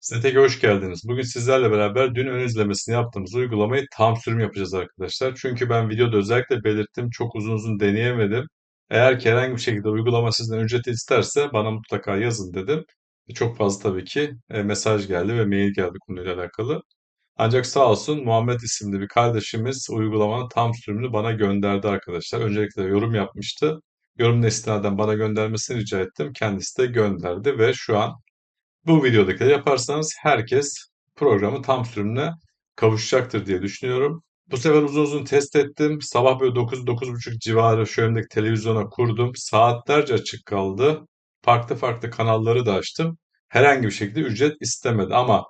Seteke hoş geldiniz. Bugün sizlerle beraber dün ön izlemesini yaptığımız uygulamayı tam sürüm yapacağız arkadaşlar. Çünkü ben videoda özellikle belirttim çok uzun uzun deneyemedim. Eğer ki herhangi bir şekilde uygulama sizden ücret isterse bana mutlaka yazın dedim. Çok fazla tabii ki e, mesaj geldi ve mail geldi konuyla alakalı. Ancak sağ olsun Muhammed isimli bir kardeşimiz uygulamanın tam sürümünü bana gönderdi arkadaşlar. Öncelikle yorum yapmıştı. Yorum istinaden bana göndermesini rica ettim. Kendisi de gönderdi ve şu an bu videodakileri yaparsanız herkes programı tam sürümüne kavuşacaktır diye düşünüyorum. Bu sefer uzun uzun test ettim. Sabah böyle 9-9.30 civarı şu önümdeki televizyona kurdum. Saatlerce açık kaldı. Farklı farklı kanalları da açtım. Herhangi bir şekilde ücret istemedi ama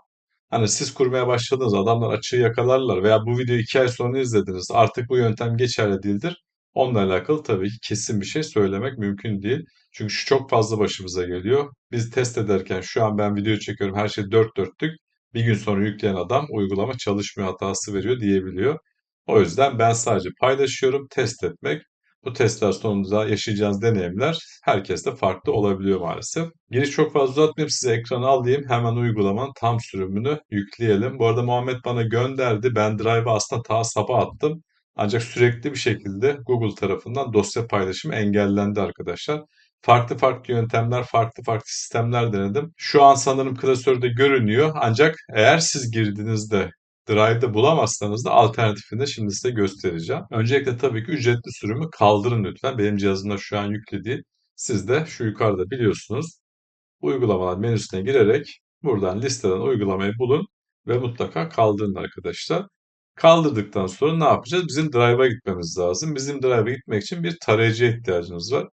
hani siz kurmaya başladınız adamlar açığı yakalarlar veya bu videoyu 2 ay sonra izlediniz artık bu yöntem geçerli değildir. Onunla alakalı tabii ki kesin bir şey söylemek mümkün değil. Çünkü şu çok fazla başımıza geliyor. Biz test ederken şu an ben video çekiyorum her şey dört dörtlük. Bir gün sonra yükleyen adam uygulama çalışmıyor hatası veriyor diyebiliyor. O yüzden ben sadece paylaşıyorum test etmek. Bu testler sonunda yaşayacağınız deneyimler herkeste farklı olabiliyor maalesef. Giriş çok fazla uzatmayayım size ekranı alayım. Hemen uygulamanın tam sürümünü yükleyelim. Bu arada Muhammed bana gönderdi. Ben Drive'a aslında ta sabah attım. Ancak sürekli bir şekilde Google tarafından dosya paylaşımı engellendi arkadaşlar. Farklı farklı yöntemler, farklı farklı sistemler denedim. Şu an sanırım klasörde görünüyor. Ancak eğer siz girdiğinizde Drive'da bulamazsanız da alternatifini şimdi size göstereceğim. Öncelikle tabii ki ücretli sürümü kaldırın lütfen. Benim cihazımda şu an yüklü değil. Siz de şu yukarıda biliyorsunuz. Uygulamalar menüsüne girerek buradan listeden uygulamayı bulun ve mutlaka kaldırın arkadaşlar. Kaldırdıktan sonra ne yapacağız? Bizim Drive'a gitmemiz lazım. Bizim Drive'a gitmek için bir tarayıcıya ihtiyacımız var.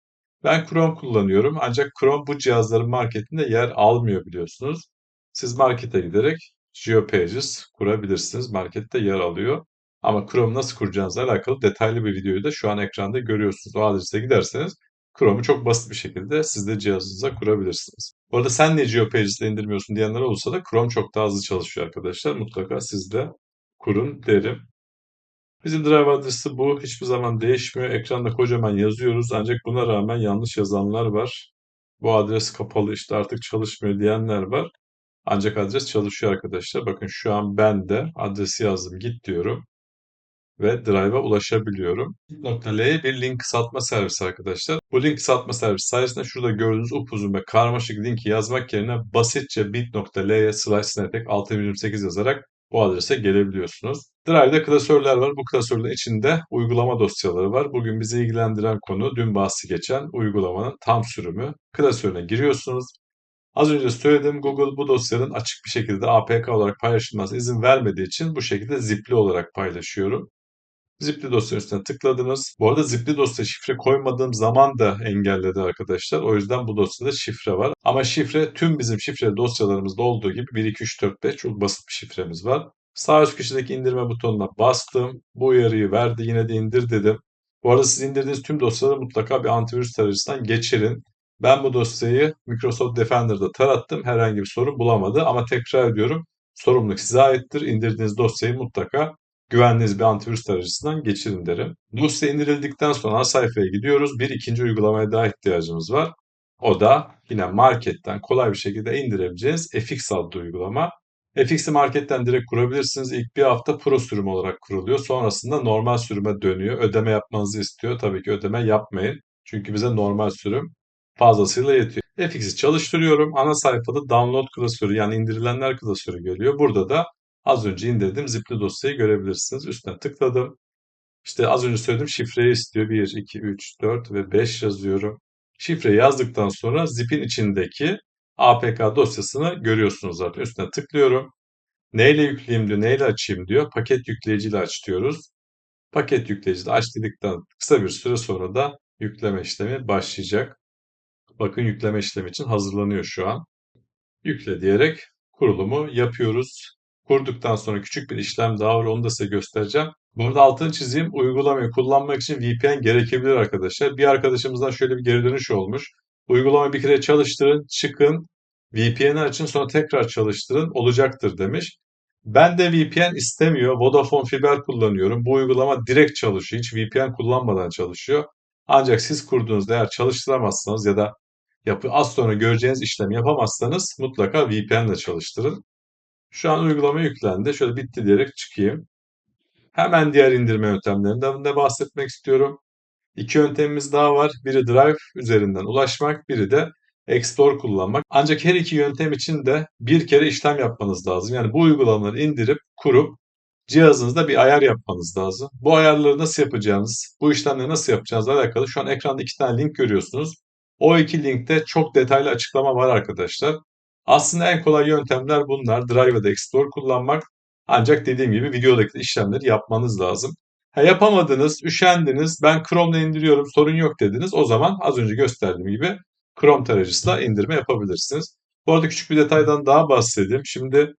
Ben Chrome kullanıyorum ancak Chrome bu cihazların marketinde yer almıyor biliyorsunuz. Siz markete giderek GeoPages kurabilirsiniz. Markette yer alıyor. Ama Chrome nasıl kuracağınızla alakalı detaylı bir videoyu da şu an ekranda görüyorsunuz. O adrese giderseniz Chrome'u çok basit bir şekilde siz de cihazınıza kurabilirsiniz. Bu arada sen niye GeoPages'le indirmiyorsun diyenler olursa da Chrome çok daha hızlı çalışıyor arkadaşlar. Mutlaka siz de kurun derim. Bizim drive adresi bu. Hiçbir zaman değişmiyor. Ekranda kocaman yazıyoruz. Ancak buna rağmen yanlış yazanlar var. Bu adres kapalı işte artık çalışmıyor diyenler var. Ancak adres çalışıyor arkadaşlar. Bakın şu an ben de adresi yazdım git diyorum. Ve Drive'a ulaşabiliyorum. Bit.ly'ye bir link kısaltma servisi arkadaşlar. Bu link kısaltma servisi sayesinde şurada gördüğünüz upuzun ve karmaşık linki yazmak yerine basitçe bit.ly'ye slash snatek 6028 yazarak bu adrese gelebiliyorsunuz. Drive'de klasörler var. Bu klasörlerin içinde uygulama dosyaları var. Bugün bizi ilgilendiren konu dün bahsi geçen uygulamanın tam sürümü. Klasörüne giriyorsunuz. Az önce söyledim Google bu dosyanın açık bir şekilde APK olarak paylaşılmasına izin vermediği için bu şekilde zipli olarak paylaşıyorum. Zipli dosya üstüne tıkladınız. Bu arada zipli dosya şifre koymadığım zaman da engelledi arkadaşlar. O yüzden bu dosyada şifre var. Ama şifre tüm bizim şifre dosyalarımızda olduğu gibi 1, 2, 3, 4, 5 çok basit bir şifremiz var. Sağ üst köşedeki indirme butonuna bastım. Bu uyarıyı verdi. Yine de indir dedim. Bu arada siz indirdiğiniz tüm dosyaları mutlaka bir antivirüs tarayıcısından geçirin. Ben bu dosyayı Microsoft Defender'da tarattım. Herhangi bir sorun bulamadı. Ama tekrar ediyorum. Sorumluluk size aittir. İndirdiğiniz dosyayı mutlaka güvendiğiniz bir antivirüs tarayıcısından geçirin derim. Dosya indirildikten sonra sayfaya gidiyoruz. Bir ikinci uygulamaya daha ihtiyacımız var. O da yine marketten kolay bir şekilde indirebileceğiniz FX adlı uygulama. FX'i marketten direkt kurabilirsiniz. İlk bir hafta pro sürüm olarak kuruluyor. Sonrasında normal sürüme dönüyor. Ödeme yapmanızı istiyor. Tabii ki ödeme yapmayın. Çünkü bize normal sürüm fazlasıyla yetiyor. FX'i çalıştırıyorum. Ana sayfada download klasörü yani indirilenler klasörü geliyor. Burada da Az önce indirdim zipli dosyayı görebilirsiniz. Üstüne tıkladım. İşte az önce söylediğim şifreyi istiyor. 1, 2, 3, 4 ve 5 yazıyorum. Şifreyi yazdıktan sonra zipin içindeki APK dosyasını görüyorsunuz zaten. Üstüne tıklıyorum. Neyle yükleyeyim diyor, neyle açayım diyor. Paket yükleyiciyle aç diyoruz. Paket yükleyicide aç dedikten kısa bir süre sonra da yükleme işlemi başlayacak. Bakın yükleme işlemi için hazırlanıyor şu an. Yükle diyerek kurulumu yapıyoruz. Kurduktan sonra küçük bir işlem daha var onu da size göstereceğim. Burada altını çizeyim. Uygulamayı kullanmak için VPN gerekebilir arkadaşlar. Bir arkadaşımızdan şöyle bir geri dönüş olmuş. Uygulamayı bir kere çalıştırın, çıkın, VPN'i açın sonra tekrar çalıştırın olacaktır demiş. Ben de VPN istemiyor. Vodafone fiber kullanıyorum. Bu uygulama direkt çalışıyor. Hiç VPN kullanmadan çalışıyor. Ancak siz kurduğunuzda eğer çalıştıramazsanız ya da yapı az sonra göreceğiniz işlemi yapamazsanız mutlaka VPN ile çalıştırın. Şu an uygulama yüklendi. Şöyle bitti diyerek çıkayım. Hemen diğer indirme yöntemlerinden de bahsetmek istiyorum. İki yöntemimiz daha var. Biri Drive üzerinden ulaşmak, biri de Explorer kullanmak. Ancak her iki yöntem için de bir kere işlem yapmanız lazım. Yani bu uygulamaları indirip kurup cihazınızda bir ayar yapmanız lazım. Bu ayarları nasıl yapacağınız, bu işlemleri nasıl yapacağınızla alakalı şu an ekranda iki tane link görüyorsunuz. O iki linkte çok detaylı açıklama var arkadaşlar. Aslında en kolay yöntemler bunlar. Drive ve Explorer kullanmak. Ancak dediğim gibi videodaki işlemleri yapmanız lazım. Ha, yapamadınız, üşendiniz, ben Chrome'da indiriyorum sorun yok dediniz. O zaman az önce gösterdiğim gibi Chrome tarayıcısıyla indirme yapabilirsiniz. Bu arada küçük bir detaydan daha bahsedeyim. Şimdi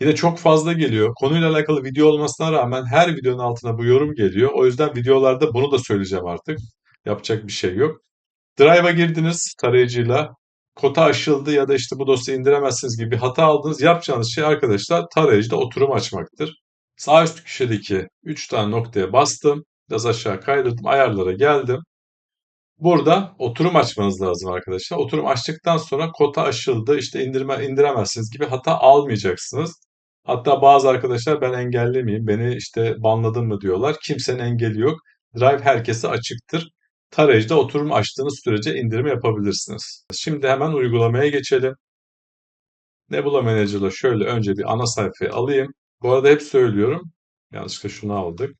yine çok fazla geliyor. Konuyla alakalı video olmasına rağmen her videonun altına bu yorum geliyor. O yüzden videolarda bunu da söyleyeceğim artık. Yapacak bir şey yok. Drive'a girdiniz tarayıcıyla. Kota aşıldı ya da işte bu dosyayı indiremezsiniz gibi bir hata aldınız. Yapacağınız şey arkadaşlar tarayıcıda oturum açmaktır. Sağ üst köşedeki 3 tane noktaya bastım. Biraz aşağı kaydırdım. Ayarlara geldim. Burada oturum açmanız lazım arkadaşlar. Oturum açtıktan sonra kota aşıldı, işte indirme indiremezsiniz gibi hata almayacaksınız. Hatta bazı arkadaşlar ben engelli miyim, beni işte banladın mı diyorlar. Kimsenin engeli yok. Drive herkese açıktır. Tarayıcıda oturum açtığınız sürece indirme yapabilirsiniz. Şimdi hemen uygulamaya geçelim. Nebula Manager'la şöyle önce bir ana sayfayı alayım. Bu arada hep söylüyorum. Yanlışlıkla şunu aldık.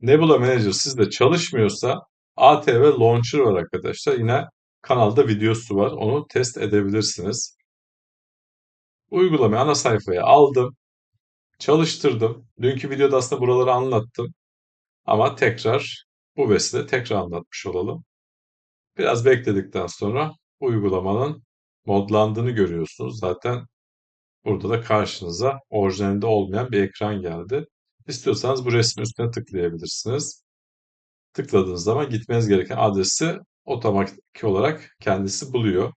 Nebula Manager sizde çalışmıyorsa ATV Launcher var arkadaşlar. Yine kanalda videosu var. Onu test edebilirsiniz. Uygulamayı ana sayfaya aldım. Çalıştırdım. Dünkü videoda aslında buraları anlattım. Ama tekrar bu vesile tekrar anlatmış olalım. Biraz bekledikten sonra uygulamanın modlandığını görüyorsunuz. Zaten burada da karşınıza orijinalinde olmayan bir ekran geldi. İstiyorsanız bu resmin üstüne tıklayabilirsiniz. Tıkladığınız zaman gitmeniz gereken adresi otomatik olarak kendisi buluyor.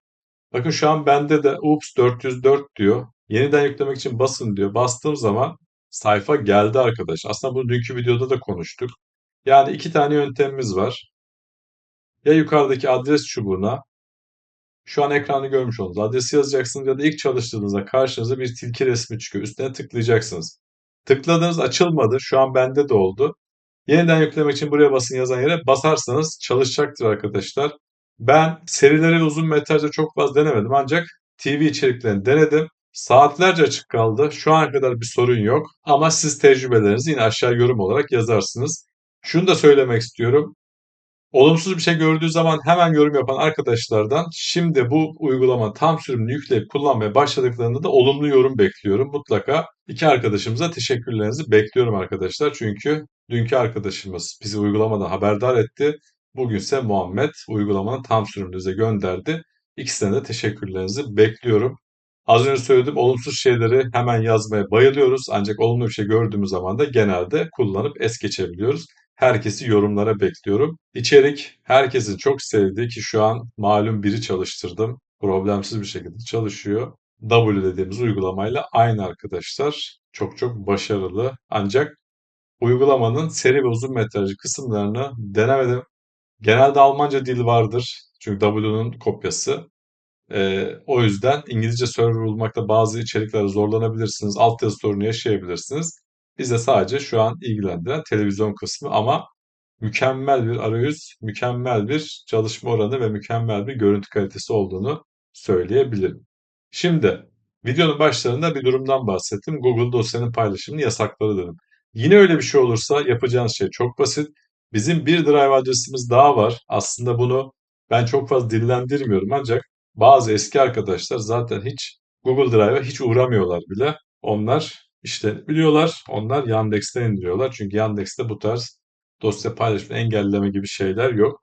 Bakın şu an bende de UPS 404 diyor. Yeniden yüklemek için basın diyor. Bastığım zaman sayfa geldi arkadaş. Aslında bunu dünkü videoda da konuştuk. Yani iki tane yöntemimiz var. Ya yukarıdaki adres çubuğuna şu an ekranda görmüş olduğunuz adresi yazacaksınız ya da ilk çalıştığınızda karşınıza bir tilki resmi çıkıyor. Üstüne tıklayacaksınız. Tıkladığınız açılmadı. Şu an bende de oldu. Yeniden yüklemek için buraya basın yazan yere basarsanız çalışacaktır arkadaşlar. Ben serileri uzun metrajda çok fazla denemedim ancak TV içeriklerini denedim. Saatlerce açık kaldı. Şu ana kadar bir sorun yok. Ama siz tecrübelerinizi yine aşağı yorum olarak yazarsınız. Şunu da söylemek istiyorum. Olumsuz bir şey gördüğü zaman hemen yorum yapan arkadaşlardan şimdi bu uygulama tam sürümünü yükleyip kullanmaya başladıklarında da olumlu yorum bekliyorum. Mutlaka iki arkadaşımıza teşekkürlerinizi bekliyorum arkadaşlar. Çünkü dünkü arkadaşımız bizi uygulamadan haberdar etti. Bugünse Muhammed uygulamanın tam sürümünü bize gönderdi. İkisine de teşekkürlerinizi bekliyorum. Az önce söylediğim olumsuz şeyleri hemen yazmaya bayılıyoruz. Ancak olumlu bir şey gördüğümüz zaman da genelde kullanıp es geçebiliyoruz. Herkesi yorumlara bekliyorum. İçerik herkesin çok sevdiği ki şu an malum biri çalıştırdım. Problemsiz bir şekilde çalışıyor. W dediğimiz uygulamayla aynı arkadaşlar. Çok çok başarılı. Ancak uygulamanın seri ve uzun metrajlı kısımlarını denemedim. Genelde Almanca dil vardır. Çünkü W'nun kopyası. Ee, o yüzden İngilizce server bulmakta bazı içeriklerde zorlanabilirsiniz. Altyazı sorunu yaşayabilirsiniz. Bize sadece şu an ilgilendiren televizyon kısmı ama mükemmel bir arayüz, mükemmel bir çalışma oranı ve mükemmel bir görüntü kalitesi olduğunu söyleyebilirim. Şimdi videonun başlarında bir durumdan bahsettim. Google dosyanın paylaşımını yasakladı dedim. Yine öyle bir şey olursa yapacağınız şey çok basit. Bizim bir drive adresimiz daha var. Aslında bunu ben çok fazla dillendirmiyorum ancak bazı eski arkadaşlar zaten hiç Google Drive'a hiç uğramıyorlar bile. Onlar işte biliyorlar. Onlar Yandex'ten indiriyorlar. Çünkü Yandex'te bu tarz dosya paylaşımı engelleme gibi şeyler yok.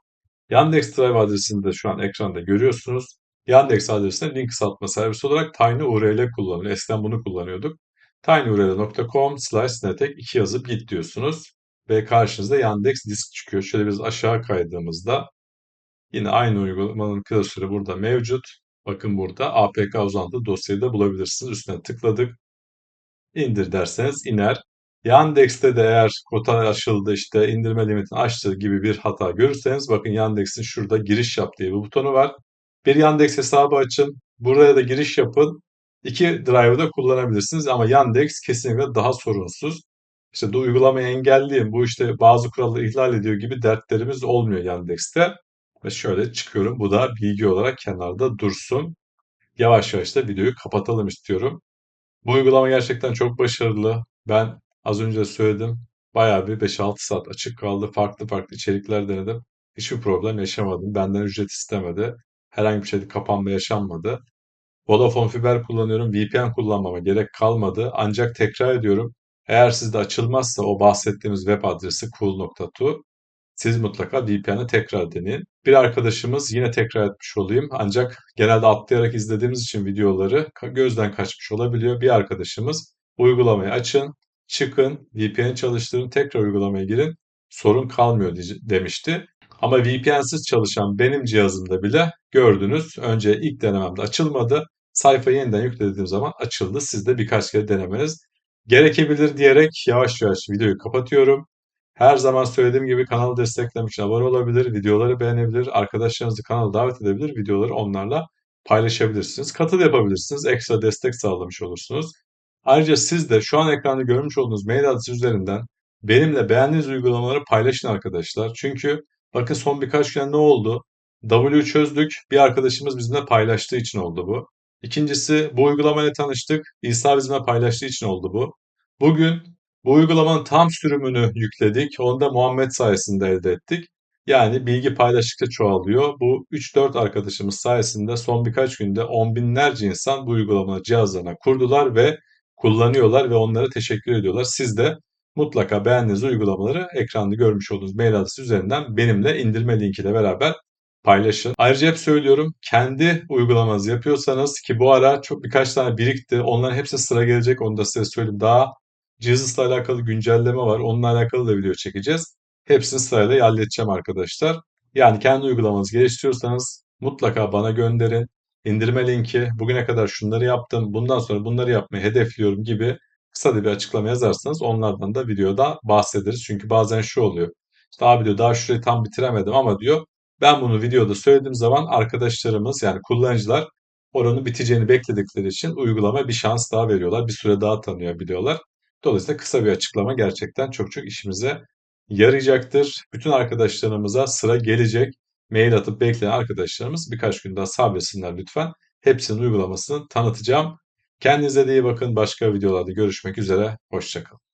Yandex Drive adresini de şu an ekranda görüyorsunuz. Yandex adresine link kısaltma servisi olarak tinyurl kullanılıyor. Eskiden bunu kullanıyorduk. tinyurl.com slash netek 2 yazıp git diyorsunuz. Ve karşınızda Yandex disk çıkıyor. Şöyle biraz aşağı kaydığımızda yine aynı uygulamanın klasörü burada mevcut. Bakın burada APK uzantılı dosyayı da bulabilirsiniz. Üstüne tıkladık indir derseniz iner. Yandex'te de eğer kota açıldı işte indirme limitini aştı gibi bir hata görürseniz bakın Yandex'in şurada giriş yap diye bir butonu var. Bir Yandex hesabı açın. Buraya da giriş yapın. İki drive'ı da kullanabilirsiniz ama Yandex kesinlikle daha sorunsuz. İşte bu uygulamayı engelleyeyim, bu işte bazı kuralları ihlal ediyor gibi dertlerimiz olmuyor Yandex'te. Ve şöyle çıkıyorum. Bu da bilgi olarak kenarda dursun. Yavaş yavaş da videoyu kapatalım istiyorum. Bu uygulama gerçekten çok başarılı. Ben az önce söyledim. Bayağı bir 5-6 saat açık kaldı. Farklı farklı içerikler denedim. Hiçbir problem yaşamadım. Benden ücret istemedi. Herhangi bir şeyde kapanma yaşanmadı. Vodafone Fiber kullanıyorum. VPN kullanmama gerek kalmadı. Ancak tekrar ediyorum. Eğer sizde açılmazsa o bahsettiğimiz web adresi cool.to siz mutlaka VPN'i tekrar deneyin. Bir arkadaşımız yine tekrar etmiş olayım. Ancak genelde atlayarak izlediğimiz için videoları gözden kaçmış olabiliyor. Bir arkadaşımız uygulamayı açın, çıkın, VPN çalıştırın, tekrar uygulamaya girin. Sorun kalmıyor demişti. Ama VPN'siz çalışan benim cihazımda bile gördünüz. Önce ilk denememde açılmadı. Sayfayı yeniden yüklediğim zaman açıldı. Siz de birkaç kere denemeniz gerekebilir diyerek yavaş yavaş videoyu kapatıyorum. Her zaman söylediğim gibi kanalı desteklemek için abone olabilir, videoları beğenebilir, arkadaşlarınızı kanala davet edebilir, videoları onlarla paylaşabilirsiniz. Katıl yapabilirsiniz, ekstra destek sağlamış olursunuz. Ayrıca siz de şu an ekranda görmüş olduğunuz mail adresi üzerinden benimle beğendiğiniz uygulamaları paylaşın arkadaşlar. Çünkü bakın son birkaç gün ne oldu? W çözdük, bir arkadaşımız bizimle paylaştığı için oldu bu. İkincisi bu uygulamayla tanıştık, İsa bizimle paylaştığı için oldu bu. Bugün bu uygulamanın tam sürümünü yükledik. Onu da Muhammed sayesinde elde ettik. Yani bilgi paylaştıkça çoğalıyor. Bu 3-4 arkadaşımız sayesinde son birkaç günde on binlerce insan bu uygulamanın cihazlarına kurdular ve kullanıyorlar ve onlara teşekkür ediyorlar. Siz de mutlaka beğendiğiniz uygulamaları ekranda görmüş olduğunuz mail adresi üzerinden benimle indirme linkiyle beraber paylaşın. Ayrıca hep söylüyorum kendi uygulamanızı yapıyorsanız ki bu ara çok birkaç tane birikti. Onların hepsi sıra gelecek onu da size söyleyeyim. Daha Jesus'la alakalı güncelleme var. Onunla alakalı da video çekeceğiz. Hepsini sırayla halledeceğim arkadaşlar. Yani kendi uygulamanızı geliştiriyorsanız mutlaka bana gönderin. İndirme linki, bugüne kadar şunları yaptım, bundan sonra bunları yapmayı hedefliyorum gibi kısa bir açıklama yazarsanız onlardan da videoda bahsederiz. Çünkü bazen şu oluyor. İşte abi diyor daha şurayı tam bitiremedim ama diyor ben bunu videoda söylediğim zaman arkadaşlarımız yani kullanıcılar oranın biteceğini bekledikleri için uygulama bir şans daha veriyorlar. Bir süre daha tanıyor biliyorlar. Dolayısıyla kısa bir açıklama gerçekten çok çok işimize yarayacaktır. Bütün arkadaşlarımıza sıra gelecek. Mail atıp bekleyen arkadaşlarımız birkaç gün daha sabretsinler lütfen. Hepsinin uygulamasını tanıtacağım. Kendinize de iyi bakın. Başka videolarda görüşmek üzere. Hoşçakalın.